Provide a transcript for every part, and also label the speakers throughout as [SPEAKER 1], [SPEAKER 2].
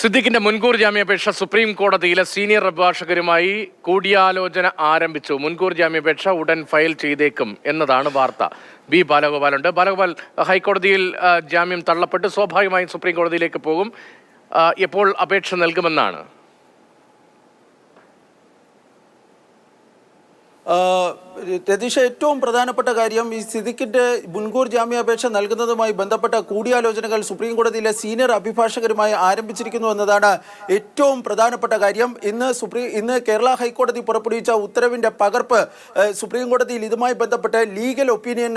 [SPEAKER 1] സിദ്ദിഖിന്റെ മുൻകൂർ ജാമ്യാപേക്ഷ സുപ്രീം കോടതിയിലെ സീനിയർ അഭിഭാഷകരുമായി കൂടിയാലോചന ആരംഭിച്ചു. മുൻകൂർ ജാമ്യാപേക്ഷ ഉടൻ ഫയൽ ചെയ്തേക്കും എന്നതാണ് വാർത്ത. ബി ബാലഗോപാലുണ്ട് ബാലഗോപാൽ ഹൈക്കോടതിയിൽ ജാമ്യം തള്ളപ്പെട്ട് സ്വാഭാവികമായും സുപ്രീം കോടതിയിലേക്ക് പോകും. എപ്പോൾ അപേക്ഷ നൽകുമെന്നാണ്?
[SPEAKER 2] രതീഷ ഏറ്റവും പ്രധാനപ്പെട്ട കാര്യം ഈ സിദ്ദിഖിന്റെ മുൻകൂർ ജാമ്യാപേക്ഷ നൽകുന്നതുമായി ബന്ധപ്പെട്ട കൂടിയാലോചനകൾ സുപ്രീം കോടതിയിലെ സീനിയർ അഭിഭാഷകരുമായി ആരംഭിച്ചിരിക്കുന്നു എന്നതാണ് ഏറ്റവും പ്രധാനപ്പെട്ട കാര്യം. ഇന്ന് സുപ്രീം ഇന്ന് കേരള ഹൈക്കോടതി പുറപ്പെടുവിച്ച ഉത്തരവിന്റെ പകർപ്പ് സുപ്രീം കോടതിയിൽ ഇതുമായി ബന്ധപ്പെട്ട് ലീഗൽ ഒപ്പീനിയൻ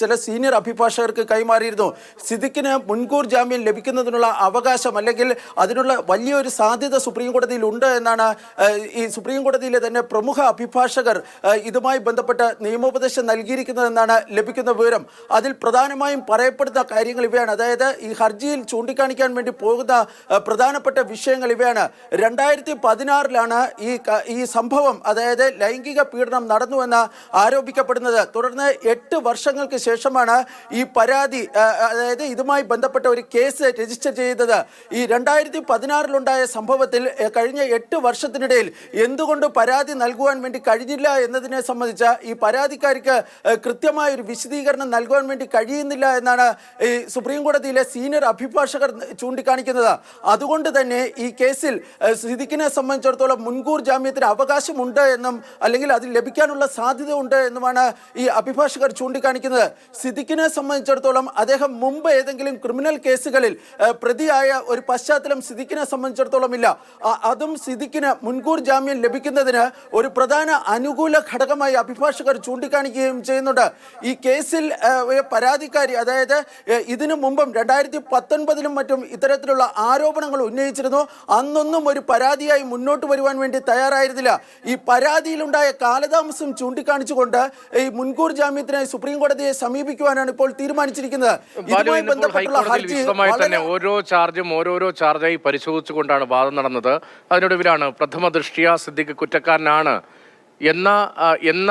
[SPEAKER 2] ചില സീനിയർ അഭിഭാഷകർക്ക് കൈമാറിയിരുന്നു. സിദ്ദിഖിന് മുൻകൂർ ജാമ്യം ലഭിക്കുന്നതിനുള്ള അവകാശം അല്ലെങ്കിൽ അതിനുള്ള വലിയൊരു സാധ്യത സുപ്രീം കോടതിയിൽ ഉണ്ട് എന്നാണ് ഈ സുപ്രീം കോടതിയിലെ തന്നെ പ്രമുഖ അഭിഭാഷകർ ഇതുമായി ബന്ധപ്പെട്ട് നിയമോപദേശം നൽകിയിരിക്കുന്നതെന്നാണ് ലഭിക്കുന്ന വിവരം. അതിൽ പ്രധാനമായും പറയപ്പെടുന്ന കാര്യങ്ങൾ ഇവയാണ്. അതായത് ഈ ഹർജിയിൽ ചൂണ്ടിക്കാണിക്കാൻ വേണ്ടി പോകുന്ന പ്രധാനപ്പെട്ട വിഷയങ്ങൾ ഇവയാണ്. രണ്ടായിരത്തി പതിനാറിലാണ് ഈ ഈ സംഭവം അതായത് ലൈംഗിക പീഡനം നടന്നുവെന്ന് ആരോപിക്കപ്പെടുന്നത്. തുടർന്ന് എട്ട് വർഷങ്ങൾക്ക് ശേഷമാണ് ഈ പരാതി അതായത് ഇതുമായി ബന്ധപ്പെട്ട ഒരു കേസ് രജിസ്റ്റർ ചെയ്തത്. ഈ രണ്ടായിരത്തി പതിനാറിലുണ്ടായ സംഭവത്തിൽ കഴിഞ്ഞ എട്ട് വർഷത്തിനിടയിൽ എന്തുകൊണ്ട് പരാതി നൽകുവാൻ വേണ്ടി കഴിഞ്ഞില്ല എന്നതിനെ സംബന്ധിച്ച ഈ പരാതിക്കാർക്ക് കൃത്യമായ ഒരു വിശദീകരണം നൽകുവാൻ വേണ്ടി കഴിയുന്നില്ല എന്നാണ് ഈ സുപ്രീം കോടതിയിലെ സീനിയർ അഭിഭാഷകർ ചൂണ്ടിക്കാണിക്കുന്നത്. അതുകൊണ്ട് തന്നെ ഈ കേസിൽ സിദ്ദിഖിനെ സംബന്ധിച്ചിടത്തോളം മുൻകൂർ ജാമ്യത്തിന് അവകാശമുണ്ട് എന്നും അല്ലെങ്കിൽ അത് ലഭിക്കാനുള്ള സാധ്യത ഉണ്ട് എന്നുമാണ് ഈ അഭിഭാഷകർ ചൂണ്ടിക്കാണിക്കുന്നത്. സിദ്ദിഖിനെ സംബന്ധിച്ചിടത്തോളം അദ്ദേഹം മുമ്പ് ഏതെങ്കിലും ക്രിമിനൽ കേസുകളിൽ പ്രതിയായ ഒരു പശ്ചാത്തലം സിദ്ദിഖിനെ സംബന്ധിച്ചിടത്തോളം ഇല്ല. അതും സിദ്ദിഖിന് മുൻകൂർ ജാമ്യം ലഭിക്കുന്നതിന് ഒരു പ്രധാന അനുകൂല ഘടകമായി അഭിഭാഷകർ ചൂണ്ടിക്കാണിക്കുകയും ചെയ്യുന്നുണ്ട്. ഈ കേസിൽ പരാതിക്കാരി അതായത് ഇതിനു മുമ്പും രണ്ടായിരത്തി പത്തൊൻപതിലും മറ്റും ഇത്തരത്തിലുള്ള ആരോപണങ്ങൾ ഉന്നയിച്ചിരുന്നു. അന്നൊന്നും ഒരു പരാതിയായി മുന്നോട്ട് വരുവാൻ വേണ്ടി തയ്യാറായിരുന്നില്ല. ഈ പരാതിയിലുണ്ടായ കാലതാമസം ചൂണ്ടിക്കാണിച്ചുകൊണ്ട് ഈ മുൻകൂർ ജാമ്യത്തിനായി സുപ്രീം കോടതിയെ സമീപിക്കുവാനാണ് ഇപ്പോൾ തീരുമാനിച്ചിരിക്കുന്നത്. ഇതുമായി ബന്ധപ്പെട്ടുള്ള ഹർജി
[SPEAKER 1] തന്നെ ഓരോ ചാർജും ഓരോരോ ചാർജായി പരിശോധിച്ചുകൊണ്ടാണ് വാദം നടന്നത്. അതിനൊടുവിലാണ് പ്രഥമ ദൃഷ്ടിയ സിദ്ദിഖ് കുറ്റക്കാരനാണ് എന്ന എന്ന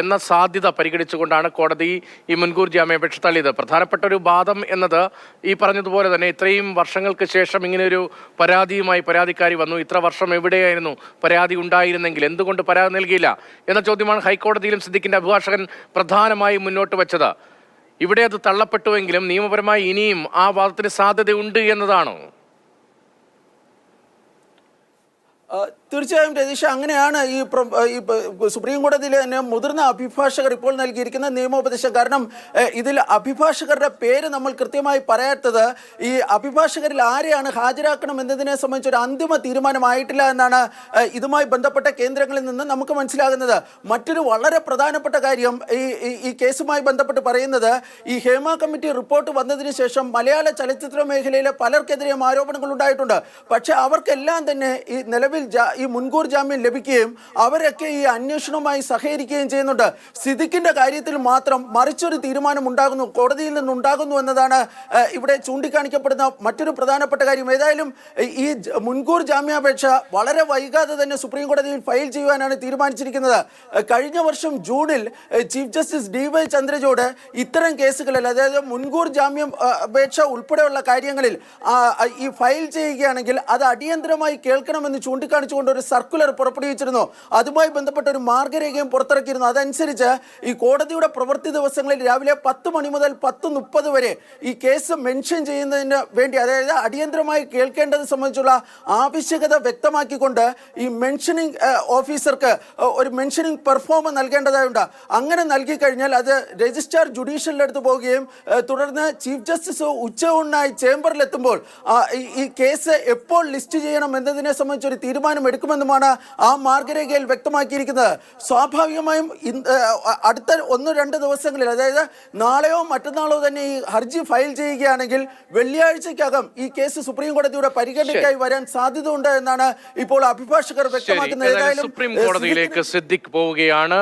[SPEAKER 1] എന്ന സാധ്യത പരിഗണിച്ചുകൊണ്ടാണ് കോടതി ഈ മുൻകൂർ ജാമ്യാപേക്ഷ തള്ളിയത്. പ്രധാനപ്പെട്ട ഒരു വാദം എന്നത് ഈ പറഞ്ഞതുപോലെ തന്നെ ഇത്രയും വർഷങ്ങൾക്ക് ശേഷം ഇങ്ങനെയൊരു പരാതിയുമായി പരാതിക്കാരി വന്നു. ഇത്ര വർഷം എവിടെയായിരുന്നു പരാതി ഉണ്ടായിരുന്നെങ്കിൽ എന്തുകൊണ്ട് പരാതി നൽകിയില്ല എന്ന ചോദ്യമാണ് ഹൈക്കോടതിയിലും സിദ്ദിഖിന്റെ അഭിഭാഷകൻ പ്രധാനമായും മുന്നോട്ട് വെച്ചത്. ഇവിടെ അത് തള്ളപ്പെട്ടുവെങ്കിലും നിയമപരമായി ഇനിയും ആ വാദത്തിന് സാധ്യതയുണ്ട് എന്നതാണോ
[SPEAKER 2] ആ, തീർച്ചയായും രതീഷ് അങ്ങനെയാണ് ഈ സുപ്രീം കോടതിയിലെ തന്നെ മുതിർന്ന അഭിഭാഷകർ ഇപ്പോൾ നൽകിയിരിക്കുന്ന നിയമോപദേശം. കാരണം ഇതിൽ അഭിഭാഷകരുടെ പേര് നമ്മൾ കൃത്യമായി പറയാത്തത് ഈ അഭിഭാഷകരിൽ ആരെയാണ് ഹാജരാക്കണം എന്നതിനെ സംബന്ധിച്ച് ഒരു അന്തിമ തീരുമാനമായിട്ടില്ല എന്നാണ് ഇതുമായി ബന്ധപ്പെട്ട കേന്ദ്രങ്ങളിൽ നിന്ന് നമുക്ക് മനസ്സിലാകുന്നത്. മറ്റൊരു വളരെ പ്രധാനപ്പെട്ട കാര്യം ഈ- ഈ കേസുമായി ബന്ധപ്പെട്ട് പറയുന്നത് ഈ ഹേമ കമ്മിറ്റി റിപ്പോർട്ട് വന്നതിന് ശേഷം മലയാള ചലച്ചിത്ര മേഖലയിലെ പലർക്കെതിരെയും ആരോപണങ്ങൾ ഉണ്ടായിട്ടുണ്ട്. പക്ഷേ അവർക്കെല്ലാം തന്നെ ഈ നിലവിൽ ജാ- ഈ മുൻകൂർ ജാമ്യം ലഭിക്കുകയും അവരൊക്കെ ഈ അന്വേഷണവുമായി സഹകരിക്കുകയും ചെയ്യുന്നുണ്ട്. സിദ്ദിഖിന്റെ കാര്യത്തിൽ മാത്രം മറിച്ചൊരു തീരുമാനം ഉണ്ടാകുന്നു കോടതിയിൽ നിന്നുണ്ടാകുന്നു എന്നതാണ് ഇവിടെ ചൂണ്ടിക്കാണിക്കപ്പെടുന്ന മറ്റൊരു പ്രധാനപ്പെട്ട കാര്യം. ഏതായാലും ഈ മുൻകൂർ ജാമ്യാപേക്ഷ വളരെ വൈകാതെ തന്നെ സുപ്രീം കോടതിയിൽ ഫയൽ ചെയ്യുവാനാണ് തീരുമാനിച്ചിരിക്കുന്നത്. കഴിഞ്ഞ വർഷം ജൂണിൽ chief justice D Y Chandrachud ഇത്തരം കേസുകളിൽ അതായത് മുൻകൂർ ജാമ്യം അപേക്ഷ ഉൾപ്പെടെയുള്ള കാര്യങ്ങളിൽ ഈ ഫയൽ ചെയ്യുകയാണെങ്കിൽ അത് അടിയന്തരമായി കേൾക്കണമെന്ന് ചൂണ്ടിക്കാണിച്ചുകൊണ്ട് ഒരു സർക്കുലർ പുറപ്പെടുവിച്ചിരുന്നു. അതുമായി ബന്ധപ്പെട്ട ഒരു മാർഗരേഖയും പുറത്തിറക്കിയിരുന്നു. അതനുസരിച്ച് ഈ കോടതിയുടെ പ്രവൃത്തി ദിവസങ്ങളിൽ രാവിലെ പത്ത് മണി മുതൽ പത്ത് മുപ്പത് വരെ ഈ കേസ് മെൻഷൻ ചെയ്യുന്നതിന് വേണ്ടി അതായത് അടിയന്തരമായി കേൾക്കേണ്ടത് സംബന്ധിച്ചുള്ള ആവശ്യകത വ്യക്തമാക്കിക്കൊണ്ട് ഈ മെൻഷനിങ് ഓഫീസർക്ക് ഒരു മെൻഷനിങ് പെർഫോം നൽകേണ്ടതായുണ്ട്. അങ്ങനെ നൽകി കഴിഞ്ഞാൽ അത് രജിസ്ട്രാർ ജുഡീഷ്യലിന്റെ അടുത്ത് പോവുകയും തുടർന്ന് ചീഫ് ജസ്റ്റിസ് ഉച്ചയൂണിനായി ചേംബറിലെത്തുമ്പോൾ ഈ കേസ് എപ്പോൾ ലിസ്റ്റ് ചെയ്യണം എന്നതിനെ സംബന്ധിച്ചൊരു തീരുമാനം എടുക്കുമെന്നുമാണ് ആ മാർഗരേഖയിൽ വ്യക്തമാക്കിയിരിക്കുന്നത്. സ്വാഭാവികമായും ഇന്ന് അടുത്ത ഒന്ന് രണ്ട് ദിവസങ്ങളിൽ അതായത് നാളെയോ മറ്റന്നാളോ തന്നെ ഈ ഹർജി ഫയൽ ചെയ്യുകയാണെങ്കിൽ വെള്ളിയാഴ്ചക്കകം ഈ കേസ് സുപ്രീം കോടതിയുടെ പരിഗണനയ്ക്കായി വരാൻ സാധ്യതയുണ്ട് എന്നാണ് ഇപ്പോൾ അഭിഭാഷകർ വ്യക്തമാക്കുന്നത്.
[SPEAKER 1] സുപ്രീം കോടതിയിലേക്ക് സിദ്ദിഖ് പോവുകയാണ്.